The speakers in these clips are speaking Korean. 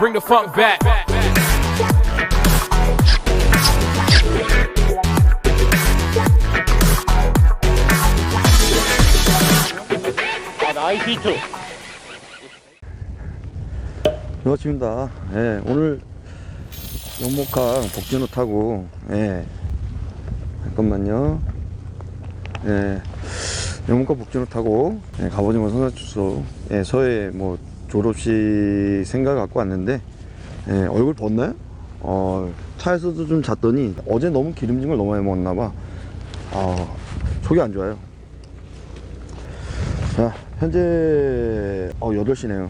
Bring the funk back. 여아침입니다. 예, 오늘 영목항 복진호 타고, 예, 잠깐만요. 예, 영목항 복진호 타고, 예, 갑오징어 선사주소, 예, 서해 뭐 졸업식 생각 갖고 왔는데, 예, 얼굴 벗나요? 어, 차에서도 좀 잤더니 어제 너무 기름진 걸 너무 많이 먹었나 봐. 아, 속이 안 좋아요. 자, 현재, 어, 8시네요.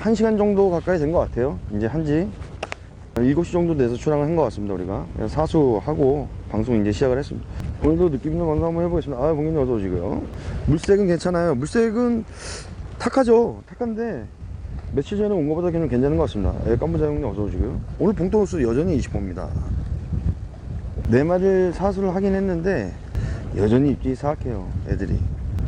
1시간 정도 가까이 된 것 같아요. 이제 한지 7시 정도 돼서 출항을 한 것 같습니다, 우리가. 사수하고 방송 이제 시작을 했습니다. 오늘도 느낌 있는 방송 한번 해보겠습니다. 아, 봉님 어서 오시고요. 물색은 괜찮아요. 물색은 탁하죠. 탁한데 며칠 전에 온 것보다 그냥 괜찮은 것 같습니다. 예, 깜부자 형님 어서 오시고요. 오늘 봉토호수 여전히 20호입니다. 네 마리를 사수를 하긴 했는데 여전히 입질이 사악해요, 애들이.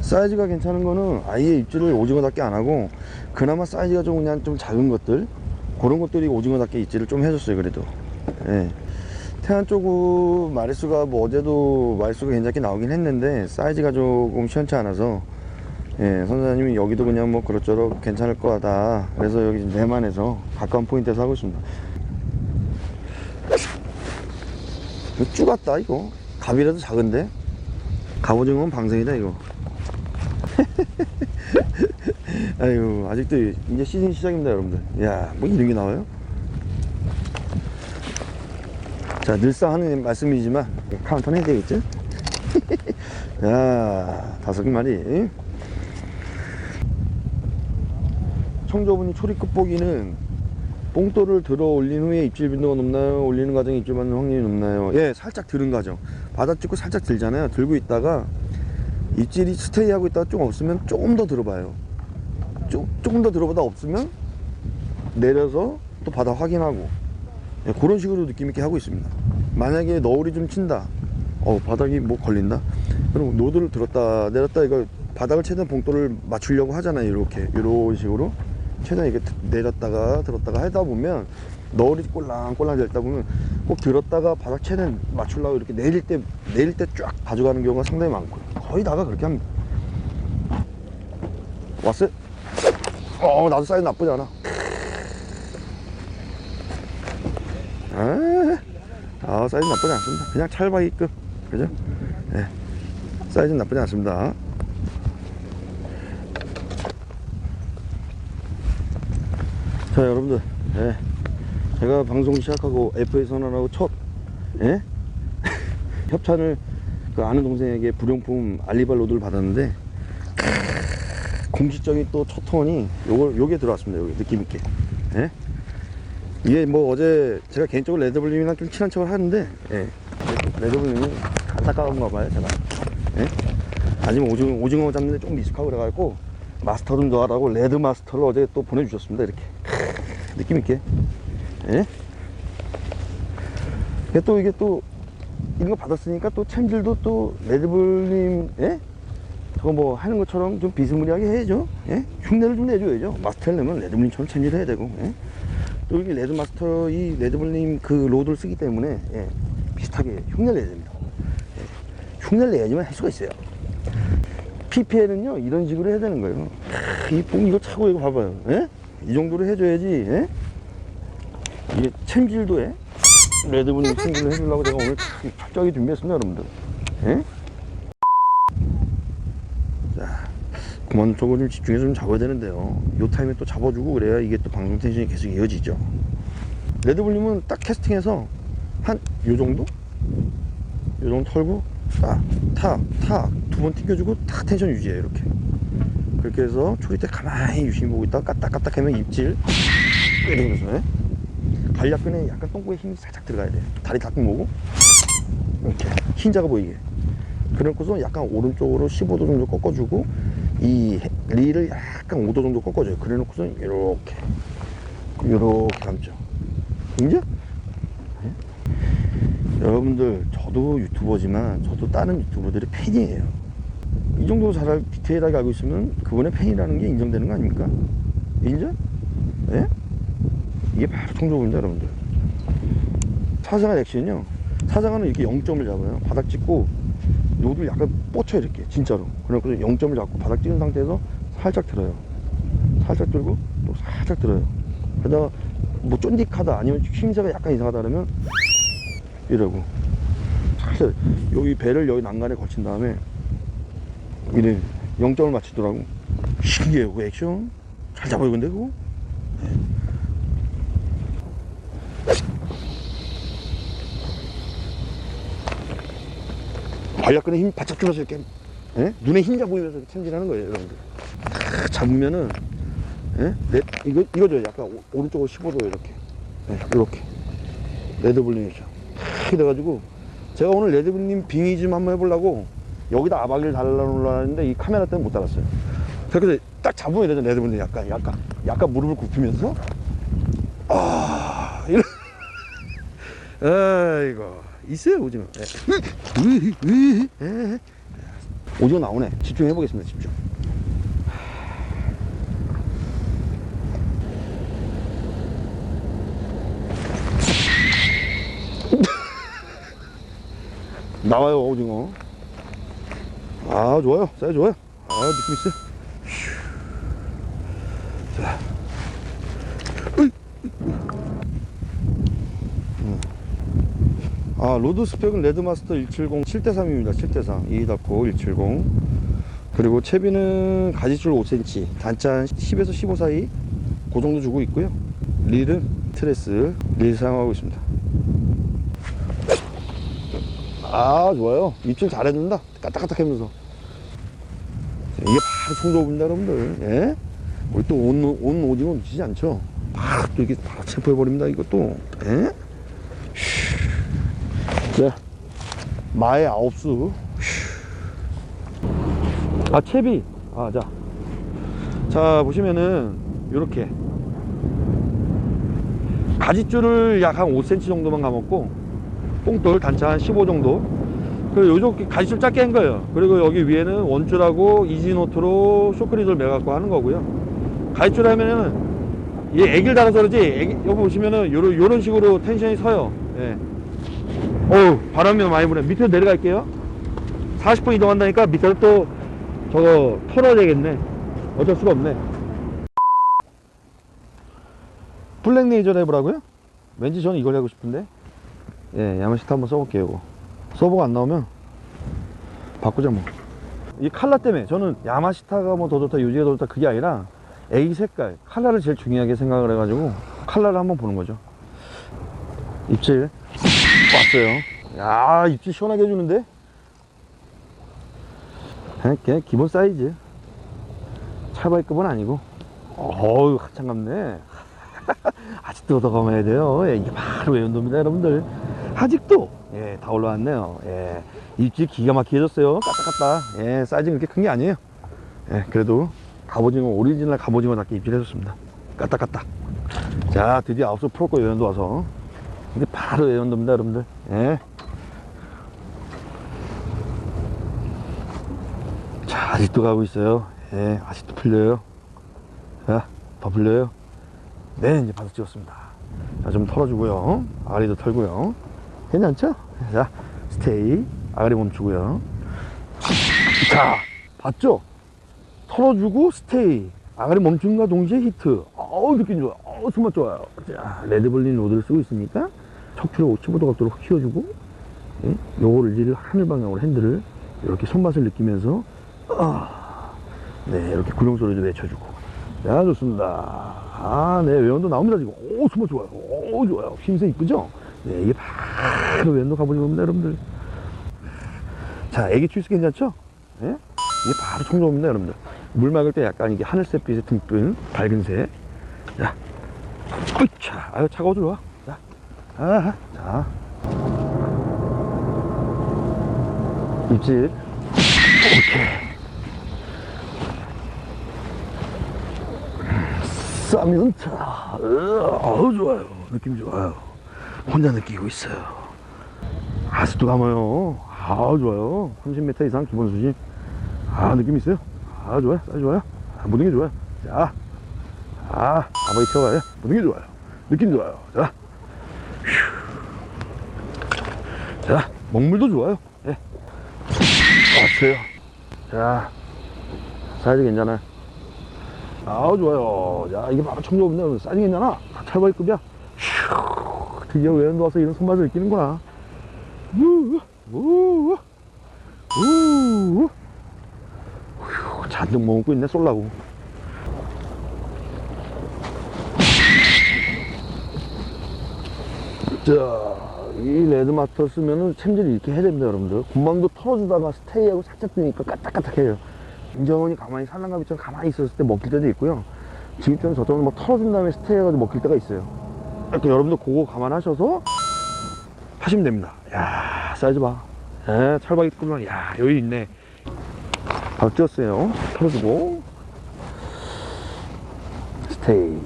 사이즈가 괜찮은 거는 아예 입질을 오징어답게 안 하고 그나마 사이즈가 좀 그냥 좀 작은 것들 그런 것들이 오징어답게 입질을 좀 해줬어요 그래도 예. 태안 쪽은 마리수가 뭐 어제도 마리수가 괜찮게 나오긴 했는데 사이즈가 조금 시원치 않아서 예, 선사님이 여기도 그냥 뭐 그럭저럭 괜찮을 거다. 그래서 여기 내만에서 가까운 포인트에서 하고 있습니다. 쭈 같다 이거. 갑이라도 작은데? 갑오징어는 방생이다 이거. 아유 아직도 이제 시즌 시작입니다 여러분들. 야뭐 이런 게 나와요? 자 늘상 하는 말씀이지만 카운터는 해야 되겠죠? 야 다섯 마리 청조분이 초리 끝보기는 뽕돌을 들어 올린 후에 입질 빈도가 높나요? 올리는 과정에 입질 받는 확률이 높나요? 예, 살짝 들은 과정. 바다 찍고 살짝 들잖아요. 들고 있다가 입질이 스테이 하고 있다가 좀 없으면 조금 더 들어봐요. 조, 조금 더 들어보다 없으면 내려서 또 바다 확인하고 예, 그런 식으로 느낌 있게 하고 있습니다. 만약에 너울이 좀 친다. 어 바닥이 뭐 걸린다. 그럼 노드를 들었다 내렸다 이거 바닥을 최대한 봉돌을 맞추려고 하잖아요. 이렇게 이런 식으로 최대한 이렇게 내렸다가 들었다가 하다 보면 너울이 꼴랑꼴랑 될다 보면 꼭 들었다가 바닥 최대한 맞추려고 이렇게 내릴 때 내릴 때 쫙 가져가는 경우가 상당히 많고요. 거의 다가 그렇게 합니다. 왔어요? 어 나도 사이즈 나쁘지 않아. 아, 아 사이즈 나쁘지 않습니다. 그냥 찰박이급 그죠? 네. 사이즈 는 나쁘지 않습니다. 자 여러분들 예. 제가 방송 시작하고 FA 선언하고 첫 예? 협찬을 그 아는 동생에게 불용품 알리발 로드를 받았는데 공식적인 또첫 톤이 요걸 요게 들어왔습니다 여기 느낌 있게 예? 이게 뭐 어제 제가 개인적으로 레드블림이랑 좀 친한 척을 하는데 예. 레드블림이 안타까운가 봐요 제가 예? 아니면 오징어, 오징어 잡는데 좀 미숙하고 그래가지고 마스터 좀 넣으라고 레드 마스터를 어제 또 보내주셨습니다 이렇게 느낌 있게 예? 또 이게 또 이런 거 받았으니까 또 챔질도 또 레드불님 예? 저거 뭐 하는 것처럼 좀 비스무리하게 해야죠 예? 흉내를 좀 내줘야죠 마스터를 내면 레드불님처럼 챔질을 해야 되고 예? 또 이게 레드마스터 이 레드불님 그 로드를 쓰기 때문에 예, 비슷하게 흉내를 내야 됩니다 예, 흉내를 내야지만 할 수가 있어요 PPL은요 이런 식으로 해야 되는 거예요 크, 이 뽕 이거 차고 이거 봐봐요 예? 이 정도로 해줘야지 예? 이게 챔질도 해 레드불님 챔질을 해주려고 제가 오늘 철저하게 준비했습니다 여러분들 예? 자 그만 저거 좀 집중해서 좀 잡아야 되는데요 요 타임에 또 잡아주고 그래야 이게 또 방송 텐션이 계속 이어지죠 레드불님은 딱 캐스팅해서 한 요 정도? 요 정도 털고 딱 탁 탁 두 번 튕겨주고 탁 텐션 유지해요 이렇게 그렇게 해서 초리 때 가만히 유심히 보고 있다가 까딱까딱 하면 입질. 이러면서 예? 관략근에 약간 똥꼬에 힘이 살짝 들어가야 돼. 다리 닫고 모고. 이렇게. 흰자가 보이게. 그래놓고서 약간 오른쪽으로 15도 정도 꺾어주고 이 해- 리를 약간 5도 정도 꺾어줘요. 그래놓고서 이렇게. 이렇게 감죠. 이제? 여러분들 저도 유튜버지만 저도 다른 유튜버들의 팬이에요 이 정도 잘 디테일하게 알고 있으면 그분의 팬이라는 게 인정되는 거 아닙니까? 인정? 예? 이게 바로 청조부입니다 여러분들. 사자간 액션은요. 사자간은 이렇게 0점을 잡아요. 바닥 찍고 요들 약간 뻗쳐 이렇게. 진짜로. 그래서 0점을 잡고 바닥 찍은 상태에서 살짝 들어요. 살짝 들고 또 살짝 들어요. 그러다가 뭐 쫀득하다 아니면 힘새가 약간 이상하다 그러면 이러고. 살짝 여기 배를 여기 난간에 걸친 다음에 이래 0점을 맞추더라고. 신기해요 그 액션? 잘 잡아요 근데 그거? 관략근에 힘 바짝 줄여서 이렇게 예? 눈에 힘자 보이면서 참질하는 거예요 여러분들. 탁 잡으면은 예? 네, 이거, 이거죠. 약간 오, 오른쪽으로 15도 이렇게. 예, 이렇게. 레드블링이죠. 탁 이래가지고 제가 오늘 레드블링 빙의 좀 한번 해보려고 여기다 아바기를 달라놓으려 했는데 이 카메라 때문에 못 달았어요. 그래서 딱 잡으면 이러죠 레드블링 약간 약간 약간 무릎을 굽히면서. 아 이런. 아이고 있어요 오징어. 예. 예. 오징어 나오네. 집중해 보겠습니다 집중. 나와요 오징어 아 좋아요. 사이즈 좋아요. 아 느낌 있어요. 자. 음. 아 로드 스펙은 레드마스터 170 7대3입니다. 7대3 이다코 170 그리고 채비는 가지줄 5cm 단차 10에서 15 사이 그 정도 주고 있고요. 릴은 트레스. 릴 사용하고 있습니다. 아 좋아요. 입질 잘해준다. 까딱까딱 하면서 이게 바로 청조부입니다 여러분들. 예? 우리 또 온 온 오징어 놓치지 않죠? 바로 또 이렇게 바로 체포해버립니다 이것도. 예? 자 마의 아홉수. 아 채비. 아자. 자 보시면은 요렇게. 가지줄을 약 한 5cm 정도만 감았고 뽕돌 단차 한 15 정도 그리고 요쪽 가지줄 짧게 한 거예요. 그리고 여기 위에는 원줄하고 이지노트로 쇼크리드를 매갖고 하는 거고요. 가지줄 하면은 얘 애기를 달아서 그러지? 애기, 여기 보시면은 요런, 요런 식으로 텐션이 서요. 예. 어우 바람이 많이 부네 밑으로 내려갈게요. 40분 이동한다니까 밑으로 또 저거 털어야 되겠네. 어쩔 수가 없네. 블랙 레이저를 해보라고요? 왠지 저는 이걸 하고 싶은데. 예, 야마시타 한번 써볼게요, 이거. 서버가 안 나오면 바꾸자 뭐. 이 칼라 때문에 저는 야마시타가 뭐 더 좋다, 유지가 더 좋다 그게 아니라 A 색깔, 칼라를 제일 중요하게 생각을 해가지고 칼라를 한번 보는 거죠. 입질 왔어요. 야, 입질 시원하게 해주는데? 그냥, 기본 사이즈. 차발급은 아니고. 어우, 한참 감네. 아직도 더 감아야 돼요. 예, 이게 바로 외연도입니다, 여러분들. 아직도 예, 다 올라왔네요. 예, 입질 기가 막히게 해줬어요. 까딱까딱. 예, 사이즈는 그렇게 큰 게 아니에요. 예, 그래도 갑오징어 오리지널 갑오징어답게 입질 해줬습니다. 까딱까딱. 자, 드디어 아홉수 풀었고 외연도 와서. 이게 바로 외연도입니다, 여러분들. 예. 자, 아직도 가고 있어요. 예, 아직도 풀려요. 자, 더 풀려요. 네, 이제 바닥 찍었습니다. 자, 좀 털어주고요. 아리도 털고요. 괜찮죠? 자, 스테이. 아가리 멈추고요. 자, 봤죠? 털어주고 스테이. 아가리 멈춤과 동시에 히트. 어우, 느낌 좋아. 어우, 손맛 좋아요. 자, 레드블린 로드를 쓰고 있으니까 척추를 15도 각도로 확 키워주고, 예? 요거를 이제 하늘 방향으로 핸들을 이렇게 손맛을 느끼면서, 아, 네, 이렇게 구령 소리를 외쳐주고. 자, 좋습니다. 아, 네, 외연도 나옵니다, 지금. 오, 손맛 좋아요. 오, 좋아요. 힘새 이쁘죠? 네, 이게 바로 외연도 가보는 겁니다, 여러분들. 자, 애기 출수 괜찮죠? 예? 이게 바로 청정입니다, 여러분들. 물 막을 때 약간 이게 하늘색 빛의 둥근, 밝은 색. 자, 으차. 아유, 차가워 좋아. 자, 아하, 자. 입질. 오케이. 싸면 차. 어우, 좋아요. 느낌 좋아요. 혼자 느끼고 있어요. 아직도 감아요. 아, 좋아요. 30m 이상 기본 수심. 아, 느낌 있어요. 아, 좋아요. 사이즈 좋아요. 아, 무는 게 좋아요. 자, 아, 아버지 채워가요. 무는 게 좋아요. 느낌 좋아요. 자. 휴. 자, 먹물도 좋아요. 예. 왔어요. 자, 사이즈 괜찮아요. 아우, 좋아요. 자, 이게 바로 청조업인데, 사이즈 괜찮아. 찰바이급이야. 휴. 드디어 외연도 와서 이런 손맛을 느끼는구나. 우, 우, 우, 휴, 잔뜩 먹고 있네, 쏠라고. 자, 이 레드마스터 쓰면은 챔질을 이렇게 해야 됩니다, 여러분들. 군망도 털어주다가 스테이하고 살짝 뜨니까 까딱까딱해요. 인정원이 가만히 산란가비처럼 가만히 있었을 때 먹힐 때도 있고요. 지금처럼 저쪽은 막 털어준 다음에 스테이해가지고 먹힐 때가 있어요. 그러니까 여러분들 그거 감안하셔서 하시면 됩니다. 야 사이즈 봐. 예, 찰박이 끄면, 야, 여기 있네. 박 띄었어요. 털어주고. 스테이.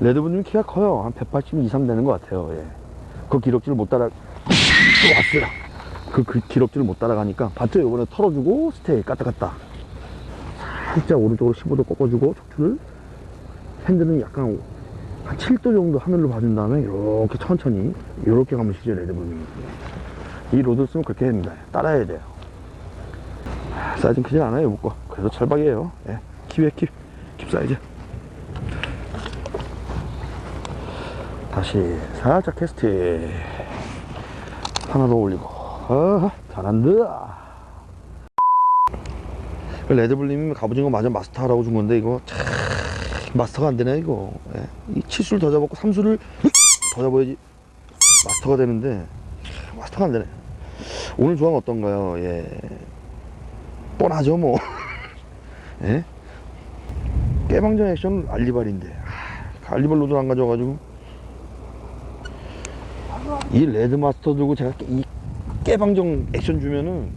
레드분님 키가 커요. 한 180 이상 되는 것 같아요. 예. 그 기록지를 못 따라, 또 왔어요. 그, 그 기록지를 못 따라가니까. 봤죠? 요번에 털어주고, 스테이, 까딱까딱. 살짝 오른쪽으로 15도 꺾어주고, 척추를. 핸들은 약간 한 7도 정도 하늘로 봐준 다음에, 이렇게 천천히, 이렇게 가면 시죠, 레드분님. 이 로드 쓰면 그렇게 됩니다. 따라야 돼요. 아, 사이즈는 크진 않아요, 묶어. 그래도 철박이에요. 예. 킵에 킵. 킵 사이즈. 다시 살짝 캐스트 하나 더 올리고 아 잘한다 레드블님이 가보진 거 맞아 마스터 하라고 준 건데 이거 참 마스터가 안 되네 이거. 예. 이 치수를 더 잡았고 삼수를 더 잡아야지 마스터가 되는데 마스터가 안 되네. 오늘 조항 어떤가요? 예. 뻔하죠 뭐. 예? 깨방정 액션 알리발인데. 아, 알리발 로드 안 가져와가지고. 이 레드마스터 들고 제가 깨- 이 깨방정 액션 주면은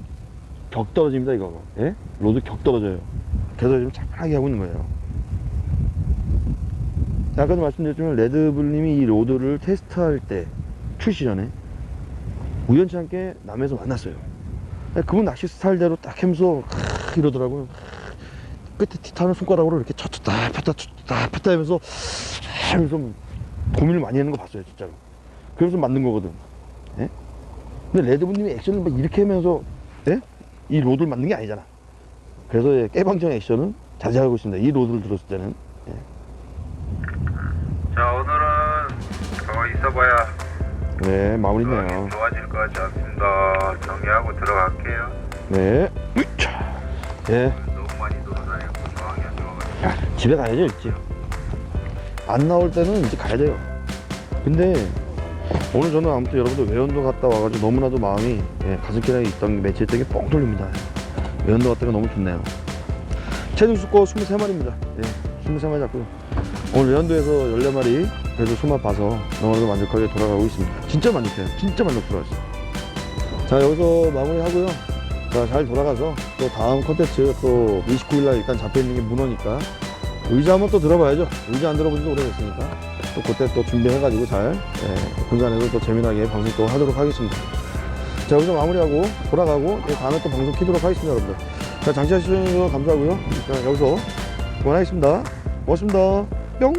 격 떨어집니다 이거 예? 로드 격 떨어져요. 그래서 지금 차분하게 하고 있는 거예요 아까도 말씀드렸지만 레드불님이 이 로드를 테스트할 때 출시 전에 우연치 않게 남에서 만났어요 그분 낚시 스타일대로 딱 하면서 크 이러더라고요 끝에 티타는 손가락으로 이렇게 쳤다 폈다 쳤다 폈다 하면서 하면서 고민을 많이 하는 거 봤어요 진짜로 그래서 만든 거거든. 예? 근데 레드분님이 액션을 막 이렇게 하면서 예? 이 로드를 만든 게 아니잖아. 그래서 예, 깨방정 액션은 자제하고 있습니다. 이 로드를 들었을 때는. 자 있어봐야 네, 마무리네요. 좋아질 것 같지 않습니다. 정리하고 들어갈게요. 네. 으차. 예. 너무 많이 돌아다니고 상황이 안 좋아가지고. 야, 집에 가야죠, 일찍. 안 나올 때는 이제 가야 돼요. 근데 오늘 저는 아무튼 여러분들 외연도 갔다 와가지고 너무나도 마음이 예, 가슴기랑에 있던 매치했던게 뻥 뚫립니다. 외연도 갔다가 너무 좋네요. 체중 수거 23마리입니다. 예, 23마리 잡고요. 오늘 외연도에서 14마리 그래도 소맛 봐서 너무나도 만족하게 돌아가고 있습니다. 진짜 만족해요. 진짜 만족스러웠어요. 자, 여기서 마무리하고요. 자, 잘 돌아가서 또 다음 컨텐츠 또 29일날 일단 잡혀있는 게 문어니까 의자 한번 또 들어봐야죠. 의자 안 들어본 지도 오래됐으니까. 또 그때 또 준비해가지고 잘, 예, 군산에서 또 재미나게 방송 또 하도록 하겠습니다. 자, 여기서 마무리하고 돌아가고, 예, 다음에 또 방송 키도록 하겠습니다, 여러분들. 자, 장시하시는 감사하고요. 자, 여기서 그만하겠습니다. 고맙습니다. 뿅!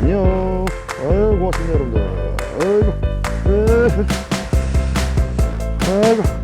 안녕. 아유, 고맙습니다, 여러분들. 아이고. 아이고. 아이고.